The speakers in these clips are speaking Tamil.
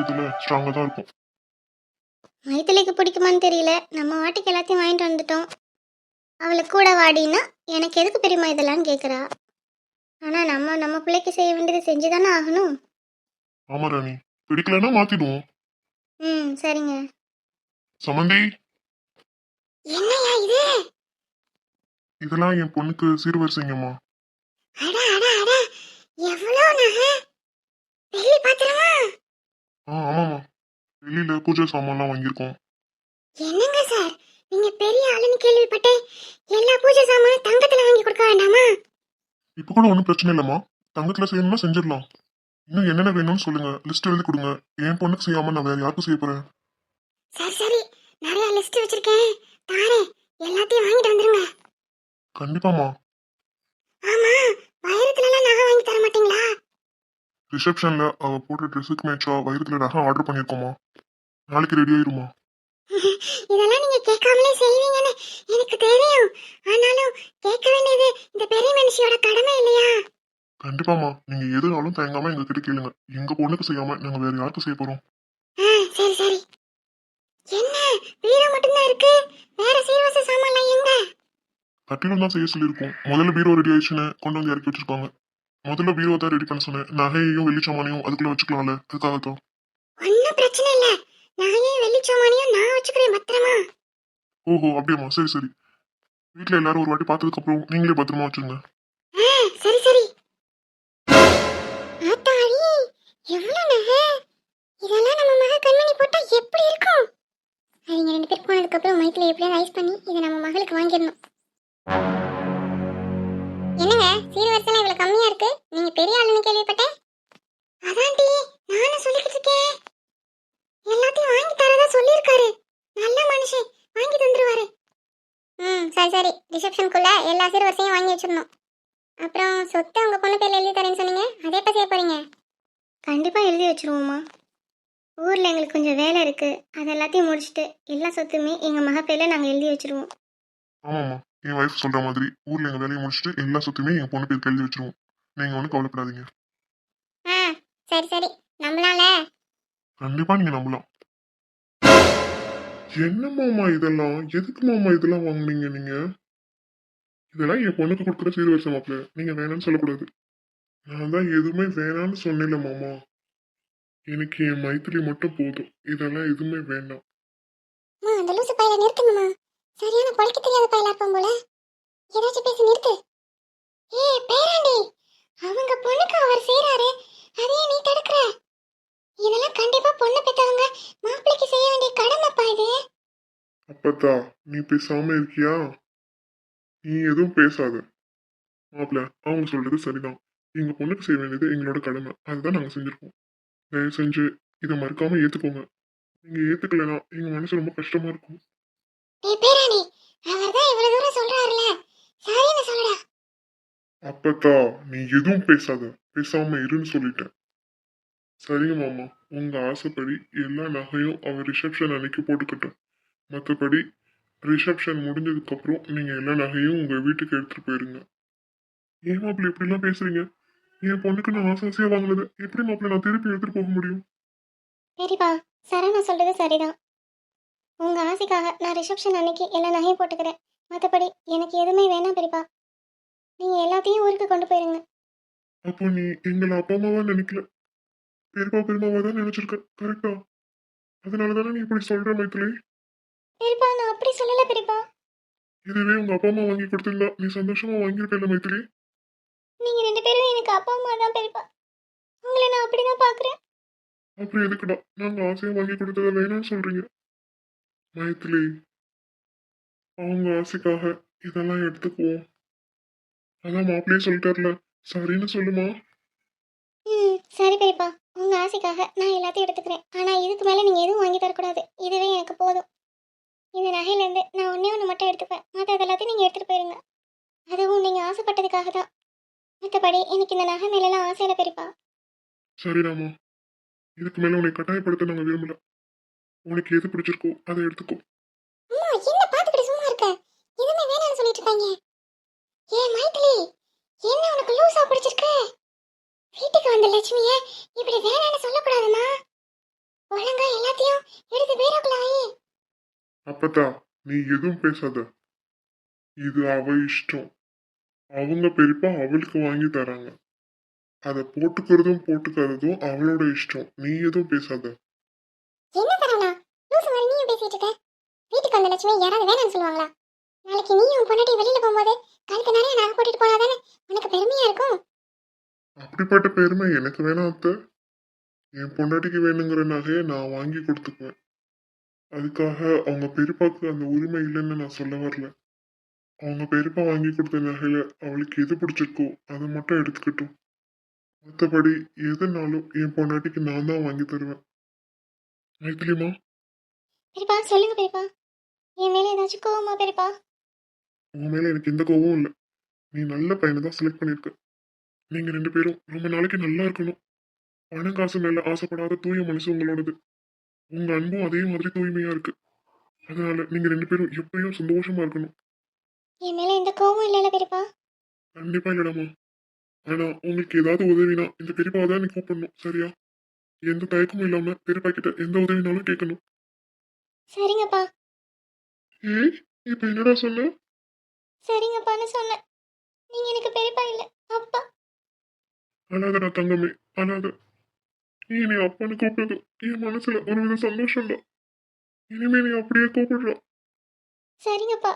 இதுல ஸ்ட்ராங்கா தான் இருக்கும். மைத்திலிக்கு பிடிக்குமான்னு தெரியல. நம்ம வாட்டிக்கு எல்லாத்தையும் வாங்கிட்டு வந்துட்டோம். அவளை கூட வாடினா எனக்கு எதுக்கு பெரியம்மா இதெல்லாம் கேட்குறா ஆனால் நம்ம நம்ம பிள்ளைக்கு செய்ய வேண்டியதை செஞ்சு தானே ஆகணும். ஆமா ராணி. பிடிக்கலன்னா மாத்திடுவோம். ம் சரிங்க. சமந்தி. என்னையா இது? இதெல்லாம் என் பொண்ணுக்கு சீர்வரிசைங்கம்மா. அட அட அட. எவ்வளோ நகை? வெள்ளி பாத்திரமா? ஆ ஆமாம்மா. வெளியில பூஜை சாமான்லாம் வாங்கியிருக்கோம். என்னங்க சார்? நீங்க பெரிய ஆளுன்னு கேள்விப்பட்டேன் எல்லா பூஜை சாமானும் தங்கத்துல வாங்கி கொடுக்க வேண்டாமா? இப்போ கூட ஒன்றும் பிரச்சனை இல்லைம்மா. தங்கத்துல செய்யணும்னா செஞ்சிடலாம். இன்னும் என்னென்ன வேணும்னு சொல்லுங்க. லிஸ்ட் எழுதி கொடுங்க. என் பொண்ணுக்கு செய்யாம நான் வேற யாருக்கும் செய்ய போறேன்? சரி சரி. நிறைய லிஸ்ட் வச்சிருக்கேன். தாரேன் எல்லாத்தையும் வாங்கிட்டு வந்துருங்க. கண்டிப்பாம்மா. ஆமா வைரத்துல எல்லாம் நகை வாங்கி தர மாட்டீங்களா? ரிசப்ஷன்ல அவ போட்ட ட்ரெஸ்ஸுக்கு மேட்சா வைரத்துல நகை ஆர்டர் பண்ணியிருக்கோமா நாளைக்கு ரெடி ஆயிருமா இதெல்லாம் நீங்க கேட்காமலே செய்வீங்கன்னு எனக்கு தெரியும். ஆனாலும் கேட்க வேண்டியது இந்த பெரிய மனுஷியோட கடமை இல்லையா? கண்டிப்பாம்மா. நீங்க எதுனாலும் தயங்காம எங்க கிட்ட கேளுங்க. எங்க பொண்ணுக்கு செய்யாம நாங்க வேற யாருக்கும் செய்ய போறோம்? வீரம் மட்டும்தான் இருக்கு. வேற சீர்வரிசை சாமான்லாம் எங்க? கட்டிடம் தான் செய்ய சொல்லியிருக்கோம். முதல்ல பீரோ ரெடி ஆயிடுச்சுன்னு கொண்டு வந்து இறக்கி வச்சிருக்காங்க முதல்ல பீரோ தான் ரெடி பண்ண சொன்னேன். நகையையும் வெள்ளிச்சாமானையும் அதுக்குள்ள வச்சுக்கலாம்ல. அதுக்காக தான் ஒன்னும் பிரச்சனை இல்ல. நகையும் வெள்ளிச்சாமானியும் நான் வச்சுக்கிறேன் பத்திரமா. ஓஹோ அப்படியாம்மா. சரி சரி. வீட்ல எல்லாரும் ஒரு வாட்டி பார்த்ததுக்கு அப்புறம் நீங்களே பத்திரமா வச்சுருங்க. சரி சரி. ஆத்தாடி எவ்வளவு நகை? இதெல்லாம் நம்ம மக கண்மணி போட்டா எப்படி இருக்கும்? அவங்க ரெண்டு பேர் போனதுக்கப்புறம் மைக்கில் எப்படியாவது ஐஸ் பண்ணி இதை நம்ம மகளுக்கு வாங்கிடணும். என்னங்க? சீர்வரிசைலாம் இவ்வளவு கம்மியா இருக்கு? நீங்கள் பெரிய ஆளுன்னு கேள்விப்பட்டேன். அதான்டி நானும் சொல்லிக்கிட்டு இருக்கேன். எல்லாத்தையும் வாங்கி தரதா சொல்லியிருக்காரு. நல்ல மனுஷன் வாங்கி தந்துருவாரு. ம் சரி சரி. ரிசப்ஷனுக்குள்ள எல்லா சீர்வரிசையும் வாங்கி வச்சிடணும். அப்புறம் சொத்தை உங்க பொண்ணு பேர்ல எழுதி தரேன்னு சொன்னீங்க அதே எப்ப செய்ய போறீங்க கண்டிப்பா எழுதி வச்சிருவோம்மா ஊர்ல எங்களுக்கு கொஞ்சம் வேலை இருக்கு. அது எல்லாத்தையும் முடிச்சுட்டு எல்லா சொத்துமே எங்க மக பேர்ல நாங்க எழுதி வச்சிருவோம். ஆமாம்மா. என் ஒய்ஃப் சொல்ற மாதிரி ஊர்ல எங்க வேலையை முடிச்சுட்டு எல்லா சொத்துமே என் பொண்ணு பேருக்கு எழுதி வச்சிருவோம். நீங்க ஒன்றும் கவலைப்படாதீங்க. ஆ சரி சரி. நம்மளால கண்டிப்பா நீங்க நம்பலாம். என்ன மாமா இதெல்லாம்? எதுக்கு மாமா இதெல்லாம் வாங்குனீங்க நீங்க? இதெல்லாம் என் பொண்ணுக்கு கொடுக்குற சீர்வரிசை மாப்பிள்ள. நீங்க வேணாம்னு சொல்லக்கூடாது. நான் தான் எதுவுமே வேணாம்னு சொன்னேன்ல மாமா எனக்கு என் மைத்திரி மட்டும் போதும். இதெல்லாம் எதுவுமே வேண்டாம். அம்மா அந்த லூசு பையில நிறுத்துங்கம்மா. சரியான பொழைக்க தெரியாத பையில இருப்பான் போல. ஏதாச்சும் பேசி நிறுத்து. ஏய் பேராண்டி. அவங்க பொண்ணுக்கு அவர் செய்றாரு. அதையே நீ தடுக்கிற. இதெல்லாம் கண்டிப்பா பொண்ணு பெத்தவங்க மாப்பிள்ளைக்கு செய்ய வேண்டிய கடமைப்பா இது. அப்பத்தா நீ பேசாம இருக்கியா? நீ எதுவும் பேசாத. மாப்பிள்ள அவங்க சொல்றது சரிதான். எங்க பொண்ணுக்கு செய்ய வேண்டியது எங்களோட கடமை. அதுதான் நாங்க செஞ்சிருக்கோம். தயவு செஞ்சு இதை மறுக்காம ஏத்துக்கோங்க. நீங்க ஏத்துக்கலைன்னா எங்க மனசு ரொம்ப கஷ்டமா இருக்கும். அப்பத்தா நீ எதுவும் பேசாத. பேசாம இருன்னு சொல்லிட்டேன். சரிங்க மாமா. உங்க ஆசைப்படி எல்லா நகையும் அவர் ரிசப்ஷன் அன்னைக்கு போட்டுக்கட்டும். மற்றபடி ரிசப்ஷன் முடிஞ்சதுக்கு அப்புறம் நீங்க எல்லா நகையும் உங்க வீட்டுக்கு எடுத்துட்டு போயிருங்க. ஏன் மாப்பிள்ள இப்படிலாம் பேசுறீங்க? என் பொண்ணுக்கு நான் ஆசை ஆசையா வாங்கினது. எப்படி மாப்பிள்ள நான் திருப்பி எடுத்துட்டு போக முடியும்? பெரியப்பா சரணா சொல்றது சரிதான். உங்க ஆசைக்காக நான் ரிசப்ஷன் அன்னைக்கு எல்லா நகையும் போட்டுக்கிறேன். மற்றபடி எனக்கு எதுவுமே வேணாம் பெரியப்பா. நீங்க எல்லாத்தையும் ஊருக்கு கொண்டு போயிருங்க. அப்போ நீ எங்களை அப்பா அம்மாவா நினைக்கல? பெரியப்பா பெருமாவா தான் நினைச்சிருக்க. கரெக்டா அதனால தானே நீ இப்படி சொல்ற மைத்திலி? பெரியப்பா நான் அப்படி சொல்லல பெரியப்பா. இதுவே உங்க அப்பா அம்மா வாங்கி கொடுத்திருந்தா நீ சந்தோஷமா வாங்கியிருக்கல மைத்திலி? நீங்க ரெண்டு பேரும் எனக்கு அப்பா அம்மா தான் பெரியப்பா. உங்களை நான் அப்படிதான் பாக்குறேன் அப்புறம் எதுக்குடா? நாங்க ஆசையா வாங்கி கொடுத்தத வேணாம்னு சொல்றீங்க. மைத்திலி அவங்க ஆசைக்காக இதெல்லாம் எடுத்துக்குவோம். அதான் மாப்பிள்ளையே சொல்லிட்டார்ல. சரின்னு சொல்லுமா? ம் சரி பெரியப்பா. உங்க ஆசைக்காக நான் எல்லாத்தையும் எடுத்துக்கிறேன். ஆனா இதுக்கு மேல நீங்க எதுவும் வாங்கி தரக்கூடாது. இதுவே எனக்கு போதும். இந்த நகையில இருந்து நான் ஒன்னே ஒன்று மட்டும் எடுத்துப்பேன். மற்ற எல்லாத்தையும் நீங்க எடுத்துட்டு போயிருங்க. அதுவும் நீங்க ஆசைப்பட்டதுக்காக தான். மற்றபடி எனக்கு இந்த நகை மேலெல்லாம் ஆசை இல்லை பெரியப்பா சரிடாமா இதுக்கு மேல உன்னை கட்டாயப்படுத்த நாங்க விரும்பல. உனக்கு எது பிடிச்சிருக்கோ அதை எடுத்துக்கோ. அம்மா என்ன வச்சிருக்காங்க ஏ மைத்திலி என்ன உனக்கு லூசா பிடிச்சிருக்கு? வீட்டுக்கு வந்த லட்சுமிய இப்படி வேணாம்னு சொல்லக்கூடாதுமா? ஒழுங்கா எல்லாத்தையும் எடுத்து பேரக்குள்ள வை அப்பதா நீ எதுவும் பேசாத. இது அவ இஷ்டம். அவங்க பெரியப்பா அவளுக்கு வாங்கி தராங்க. அதை போட்டுக்கிறதும் போட்டுக்காததும் அவளோட இஷ்டம். நீ எதுவும் பேசாத. என்ன தரவனா லூசு மாதிரி நீயும் பேசிட்டு இருக்க? வீட்டுக்கு வந்த லட்சுமி யாராவது வேணாம்னு சொல்லுவாங்களா? நாளைக்கு நீயும் பொண்டாட்டி வெளியில போகும்போது கழுத்து நிறைய நகை போட்டுட்டு போனாதானே உனக்கு பெருமையா இருக்கும்? அப்படிப்பட்ட பெருமை எனக்கு வேணாம் அத்தை. என் பொண்டாட்டிக்கு வேணுங்கிற நகையை நான் வாங்கி கொடுத்துக்குவேன். அதுக்காக அவங்க பெரியப்பாக்கு அந்த உரிமை இல்லைன்னு நான் சொல்ல வரல. அவங்க பெரியப்பா வாங்கி கொடுத்த நகையில அவளுக்கு எது பிடிச்சிருக்கோ அதை மட்டும் எடுத்துக்கட்டும். மற்றபடி எதுனாலும் என் பொண்டாட்டிக்கு நான் தான் வாங்கி தருவேன். மைத்திலிமா? பெரியப்பா சொல்லுங்க பெரியப்பா. என் மேல ஏதாச்சும் கோவமா பெரியப்பா? உன் மேல எனக்கு எந்த கோவமும் இல்லை. நீ நல்ல பையனை தான் செலக்ட் பண்ணியிருக்க. நீங்க ரெண்டு பேரும் ரொம்ப நாளைக்கு நல்லா இருக்கணும். பணம் காசு மேல ஆசைப்படாத தூய மனசு உங்களோடது. உங்க அன்பும் அதே மாதிரி தூய்மையா இருக்கு. அதனால நீங்க ரெண்டு பேரும் எப்பயும் சந்தோஷமா இருக்கணும். என் மேல எந்த கோவமும் இல்லைல்ல பெரியப்பா. கண்டிப்பா இல்லடாமா ஆனா உங்களுக்கு ஏதாவது உதவினா இந்த பெரியப்பாவை தான் நீ கூப்பிடணும் சரியா? எந்த தயக்கமும் இல்லாம பெரியப்பா கிட்ட எந்த உதவினாலும் கேட்கணும். சரிங்கப்பா. ஏய் இப்ப என்னடா சொன்ன? சரிங்கப்பான்னு சொன்னேன். நீங்க எனக்கு பெரியப்பா இல்ல அப்பா. அழாதடா தங்கமே அழாத நீ என்னை அப்பான்னு கூப்பிட்டது என் மனசுல ஒரு வித சந்தோஷம்டா. இனிமே நீ அப்படியே கூப்பிடுற. சரிங்கப்பா.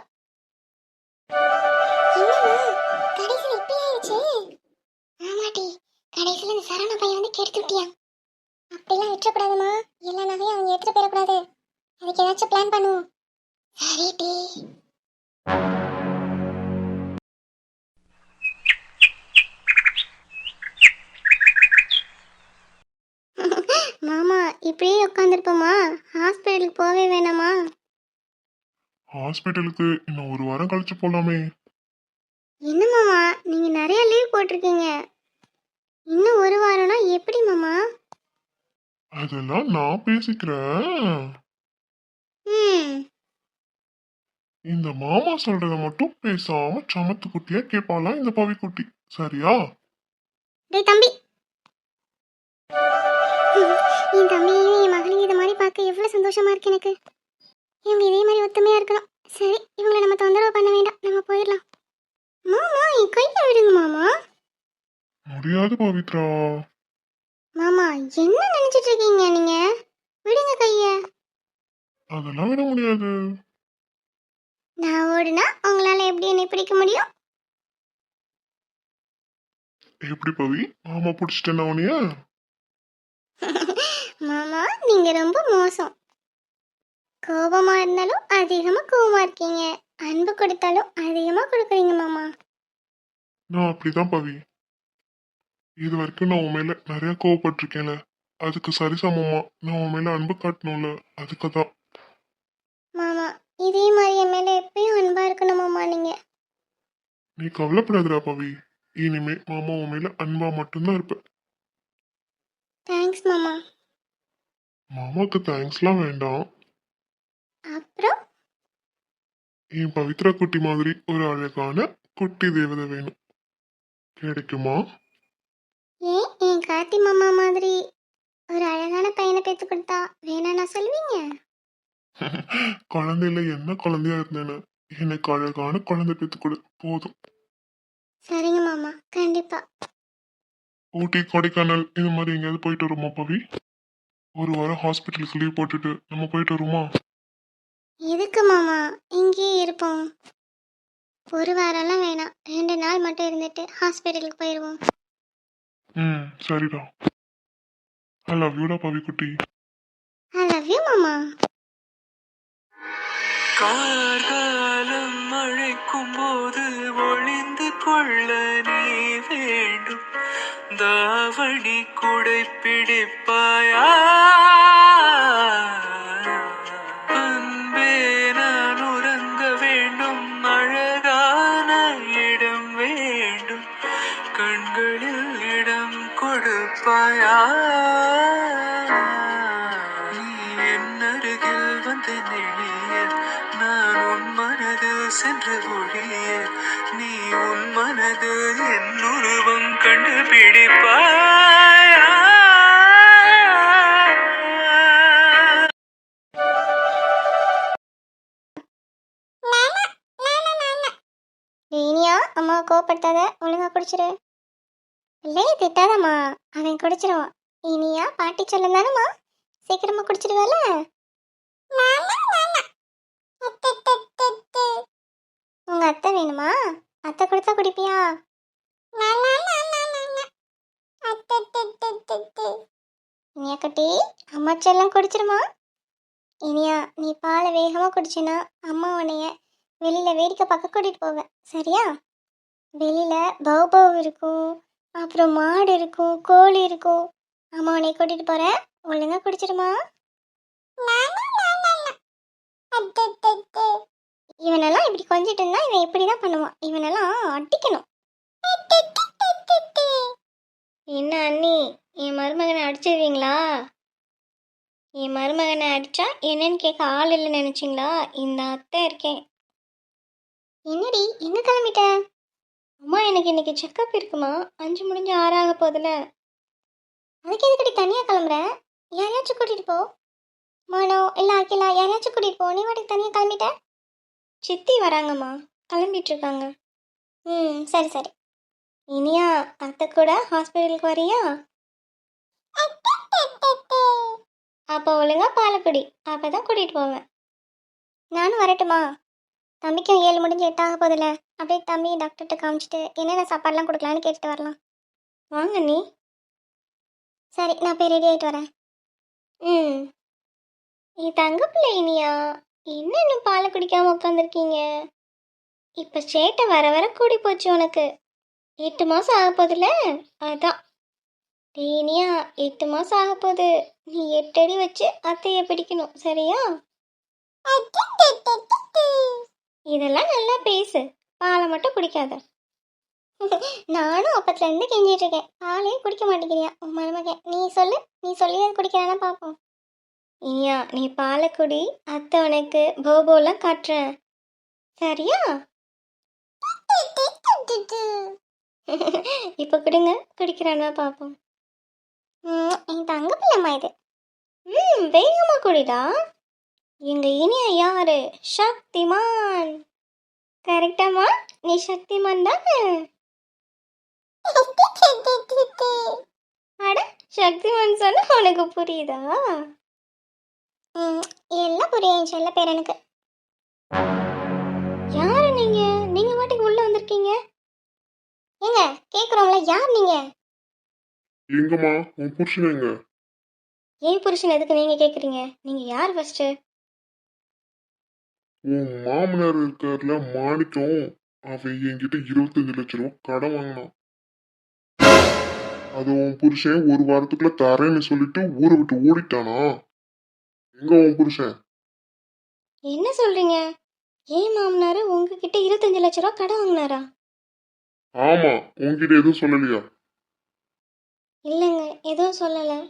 கடைசியில் இப்படி ஆயிடுச்சு ஆமாட்டி கடைசியில் இந்த சரவண பையன் வந்து கெடுத்து விட்டியான் அப்படிலாம் விட்டுறக்கூடாதுமா. எல்லா நகையும் அவங்க எடுத்துட்டு போயிடக்கூடாது. அதுக்கு ஏதாச்சும் பிளான் பண்ணுவோம். சரி டி. மாமா இப்படியே உட்காந்துருப்போமா ஹாஸ்பிட்டலுக்கு போகவே வேணாமா? ஹாஸ்பிட்டலுக்கு இன்னும் ஒரு வாரம் கழிச்சு போலாமே. என்ன மாமா? நீங்க நிறைய லீவ் போட்டிருக்கீங்க. இன்னும் ஒரு வாரம்னா எப்படி மாமா? அதெல்லாம் நான் பேசிக்கிறேன். ம். இந்த மாமா சொல்றத மட்டும் பேசாம சமத்து குட்டியா கேட்பாலாம் இந்த பவிக்குட்டி? சரியா? டேய் தம்பி. என் தம்பியும் என் மகளையும் இதை மாதிரி பார்க்க எவ்வளவு சந்தோஷமா இருக்கு எனக்கு. இவங்க இதே மாதிரி ஒத்துமையா இருக்கணும். சரி இவங்களை நம்ம தொந்தரவு பண்ண வேண்டாம். நம்ம போயிடலாம். மாமா என் கையை விடுங்க மாமா. முடியாது பவித்ரா. மாமா என்ன நினைச்சிட்டு இருக்கீங்க நீங்க? விடுங்க கைய. அதெல்லாம் விட முடியாது. நான் ஓடுனா உங்களால எப்படி என்னை பிடிக்க முடியும்? எப்படி பவி? மாமா பிடிச்சிட்டேன்னா உனிய மாமா நீங்க ரொம்ப மோசம். கோபமா இருந்தாலும் அதிகமா கோபமா இருக்கீங்க. அன்பு கொடுத்தாலும் அதிகமா கொடுக்குறீங்க மாமா. நான் அப்படிதான் பவி. இது வரைக்கும் நான் உன் மேல நிறைய கோவப்பட்டிருக்கேன்ல. அதுக்கு சரிசமமா நான் உன் மேல அன்பு காட்டணும்ல. அதுக்கு தான் மாமா இதே மாதிரி என் மேல எப்பயும் அன்பா இருக்கணும் மாமா நீங்க. நீ கவலைப்படாதடா பவி. இனிமே மாமா உன் மேல அன்பா மட்டும்தான் இருப்ப தேங்க்ஸ் மாமா. மாமாக்கு தேங்க்ஸ்லாம் வேண்டாம் அப்புறம் என் பவித்ரா குட்டி மாதிரி ஒரு அழகான குட்டி தேவதை வேணும் கிடைக்குமா ஏன் என் கார்த்தி மாமா மாதிரி ஒரு அழகான பையனை பெத்து கொடுத்தா வேணாம்னா சொல்லுவீங்க குழந்தையில என்ன குழந்தையா இருந்தேன்னு எனக்கு அழகான குழந்தை பெத்து கொடு போதும் சரிங்க மாமா கண்டிப்பா ஊட்டி கொடைக்கானல் இந்த மாதிரி எங்கேயாவது போயிட்டு வருமா பவி ஒரு வாரம் ஹாஸ்பிட்டலுக்கு லீவ் போட்டுட்டு நம்ம போயிட்டு வருமா எதுக்கு மாமா? இங்கேயே இருப்போம். ஒரு வாரம்லாம் வேணாம். ரெண்டு நாள் மட்டும் இருந்துட்டு ஹாஸ்பிட்டலுக்கு போயிடுவோம் ம் சரிடா ஐ லவ் யூடா பவி குட்டி ஐ லவ் யூ மாமா. கார்காலம் அழைக்கும் போது ஒளிந்து கொள்ள நீ வேண்டும். தாவணி குடை பிடிப்பாயா இனியா அம்மா கோவப்படுத்தாத ஒழுங்கா குடிச்சிரு. இல்லை திட்டாதம்மா. அவன் குடிச்சிருவான். இனியா பாட்டி சொல்லும் தானம்மா சீக்கிரமா குடிச்சிருவால உங்க அத்தை வேணுமா? அத்தை கொடுத்தா குடிப்பியா? இனியா குட்டி அம்மா செல்லம் குடிச்சிருமா? இனியா நீ பாலை வேகமா குடிச்சினா அம்மா உன்னைய வெளியில வேடிக்கை பார்க்க கூட்டிட்டு போவேன் சரியா? வெளியில பவு பவு இருக்கும் அப்புறம் மாடு இருக்கும் கோழி இருக்கும். அம்மா உன்னை கூட்டிட்டு போறேன் ஒழுங்கா குடிச்சிருமா? இவனெல்லாம் இப்படி கொஞ்சிட்டு இருந்தா இவன் இப்படி தான் பண்ணுவான். இவனெல்லாம் அடிக்கணும். என்ன அண்ணி என் மருமகனை அடிச்சிருவீங்களா என் மருமகனை அடிச்சா என்னன்னு கேட்க ஆள் இல்லைன்னு நினைச்சிங்களா? இந்த அத்தை இருக்கேன். என்னடி எங்க கிளம்பிட்ட? அம்மா எனக்கு இன்னைக்கு செக்கப் இருக்குமா? அஞ்சு முடிஞ்சு ஆறாக போகுதுல. அதுக்கு எதுக்கடி தனியாக கிளம்புற? யாரையாச்சும் கூட்டிகிட்டு போ. மானோ இல்லை அகிலா யாரையாச்சும் கூட்டிகிட்டு போ. நீ வாட்டுக்கு தனியாக கிளம்பிட்ட? சித்தி வராங்கம்மா. கிளம்பிட்டு இருக்காங்க. ம் சரி சரி. இனியா அத்தை கூட ஹாஸ்பிட்டலுக்கு வரியா? அப்போ ஒழுங்காக பாலக்குடி அப்போ தான் கூட்டிகிட்டு போவேன். நானும் வரட்டுமா? தம்பிக்கும் ஏழு முடிஞ்சு எட்டாக போதில்லை அப்படியே தம்பி டாக்டர்கிட்ட காமிச்சிட்டு என்னென்ன சாப்பாடுலாம் கொடுக்கலான்னு கேட்டுட்டு வரலாம். வாங்க நீ சரி நான் போய் ரெடி ஆகிட்டு வரேன். ம். நீ தங்க பிள்ளை இனியா என்ன இன்னும் பாலை குடிக்காம உட்காந்துருக்கீங்க இப்போ சேட்டை வர வர கூடி போச்சு உனக்கு. எட்டு மாதம் ஆக போதில்ல அதான். இனியா எட்டு மாதம் ஆக போகுது. நீ எட்டு அடி வச்சு அத்தையை பிடிக்கணும். சரியா? இதெல்லாம் நல்லா பேசு. பாலை மட்டும் குடிக்காத. நானும் அப்பத்துலேருந்து கெஞ்சிட்டு இருக்கேன். பாலே குடிக்க மாட்டேங்கிறியா உன் மருமகன்? நீ சொல்லு நீ சொல்லி அது குடிக்கிறானா பார்ப்போம் ஐயா நீ பாலை குடி அத்தை உனக்கு போபோலாம் காட்டுறேன் சரியா? இப்போ கொடுங்க குடிக்கிறானா பார்ப்போம் என் தங்க பிள்ளைம்மா இது. ம் வேகமாக குடிடா. எங்கள் இனியா யாரு? சக்திமான். கரெக்டாமா நீ சக்திமான் தானே? அட சக்திமான் சொன்னா உனக்கு புரியுதா? எல்லாம் புரியும். செல்ல பேர் எனக்கு. யாரு நீங்க? நீங்க வாட்டுக்கு உள்ள வந்திருக்கீங்க? ஏங்க கேக்குறோம்ல யார் நீங்க? எங்கம்மா? உன் புருஷன் எங்க? ஏன் புருஷன் எதுக்கு நீங்க கேக்குறீங்க? நீங்க யார் ஃபர்ஸ்ட் உன் மாமனார் இருக்கார்ல மாணிக்கம் அவன் என்கிட்ட இருபத்தஞ்சு லட்ச ரூபா கடன் வாங்கினான். அது உன் புருஷன் ஒரு வாரத்துக்குள்ள தரேன்னு சொல்லிட்டு ஊரை விட்டு ஓடிட்டானா? எங்க உன் புருஷன்? என்ன சொல்றீங்க? ஏன் மாமனாரு உங்ககிட்ட இருபத்தஞ்சு லட்ச ரூபா கடன் வாங்கினாரா? ஆமா உன்கிட்ட எதுவும் சொல்லலையா? இல்லைங்க எதுவும் சொல்லலை.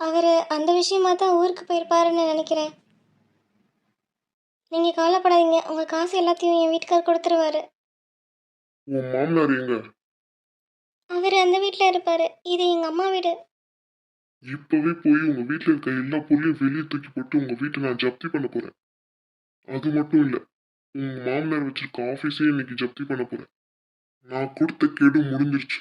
அவர் அந்த விஷயமா தான் ஊருக்கு போயிருப்பாருன்னு நினைக்கிறேன். நீங்கள் கவலைப்படாதீங்க. உங்கள் காசு எல்லாத்தையும் என் வீட்டுக்கார் கொடுத்துருவாரு. உன் மாமனார் எங்க? அவர் அந்த வீட்டில் இருப்பார். இது எங்கள் அம்மா வீடு. இப்பவே போய் உங்க வீட்டுல இருக்க எல்லா பொருளையும் வெளியே தூக்கி போட்டு உங்க வீட்டை நான் ஜப்தி பண்ண போறேன். அது மட்டும் இல்ல உங்க மாமனார் வச்சிருக்க ஆபீஸையும் இன்னைக்கு ஜப்தி பண்ண போறேன். நான் கொடுத்த கெடு முடிஞ்சிருச்சு.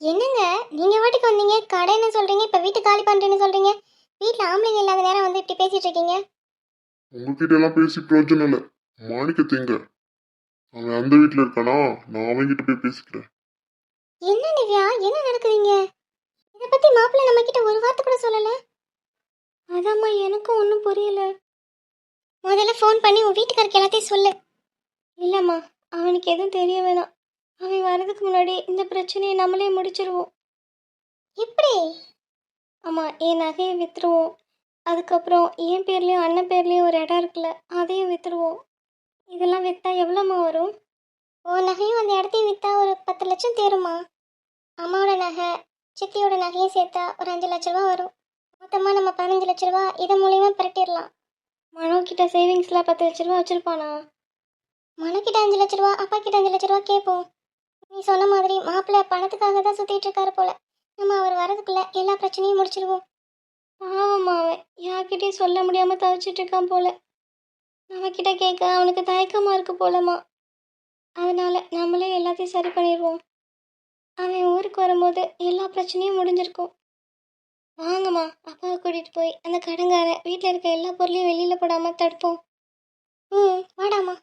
என்னங்க? நீங்கள் வாட்டுக்கு வந்தீங்க? கடைன்னு சொல்கிறீங்க இப்போ வீட்டு காலி பண்ணுறேன்னு சொல்கிறீங்க வீட்டில் ஆம்பளைங்க இல்லாத நேரம் வந்து இப்படி பேசிகிட்டு இருக்கீங்க. உங்ககிட்ட எல்லாம் பேசி பிரயோஜனம் இல்லை. மாணிக்கத்தை எங்க அவன் அந்த வீட்டுல இருக்கானா? நான் அவன்கிட்ட போய் பேசிக்கிறேன். என்ன நிவ்யா? என்ன நடக்குதுங்க இதை பற்றி மாப்பிள்ளை நம்ம கிட்ட ஒரு வார்த்தை கூட சொல்லலை. அதாம்மா எனக்கும் ஒன்றும் புரியல. முதல்ல ஃபோன் பண்ணி உன் வீட்டுக்காரருக்கு எல்லாத்தையும் சொல்லு. இல்லைம்மா அவனுக்கு எதுவும் தெரிய வேணாம். அவன் வர்றதுக்கு முன்னாடி இந்த பிரச்சனையை நம்மளே முடிச்சிருவோம். எப்படி? ஆமாம் என் நகையை விற்றுருவோம் அதுக்கப்புறம் என் பேர்லேயும் அண்ணன் பேர்லேயும் ஒரு இடம் இருக்குல்ல அதையும் விற்றுருவோம் இதெல்லாம் விற்றா எவ்வளோம்மா வரும்? ஓ நகையும் அந்த இடத்தையும் விற்றா ஒரு பத்து லட்சம் தேருமா அம்மாவோட நகை சித்தியோட நகையும் சேர்த்தா ஒரு அஞ்சு லட்ச ரூபா வரும். மொத்தமாக நம்ம பதினஞ்சு லட்ச ரூபா இதன் மூலியமாக புரட்டிடலாம். மனோ கிட்ட சேவிங்ஸில் பத்து லட்ச ரூபா வச்சுருப்பானா? மனக்கிட்ட அஞ்சு லட்ச ரூபா அப்பா கிட்ட அஞ்சு லட்ச ரூபா கேட்போம். நீ சொன்ன மாதிரி மாப்பிள்ளை பணத்துக்காக தான் சுற்றிட்டு இருக்காரு போல. நம்ம அவர் வரதுக்குள்ளே எல்லா பிரச்சனையும் முடிச்சிருவோம். பாவமா அவன் யார்கிட்டயும் சொல்ல முடியாம தவிச்சிட்டு இருக்கான் போல. நம்மக்கிட்ட கேட்க அவனுக்கு தயக்கமா இருக்கு போலமா அதனால நம்மளே எல்லாத்தையும் சரி பண்ணிடுவோம். அவன் ஊருக்கு வரும்போது எல்லா பிரச்சனையும் முடிஞ்சிருக்கும். வாங்கம்மா அப்பாவை கூட்டிட்டு போய் அந்த கடங்காரன் வீட்டில் இருக்க எல்லா பொருளையும் வெளியில் போடாமல் தடுப்போம். ம் வாடாமா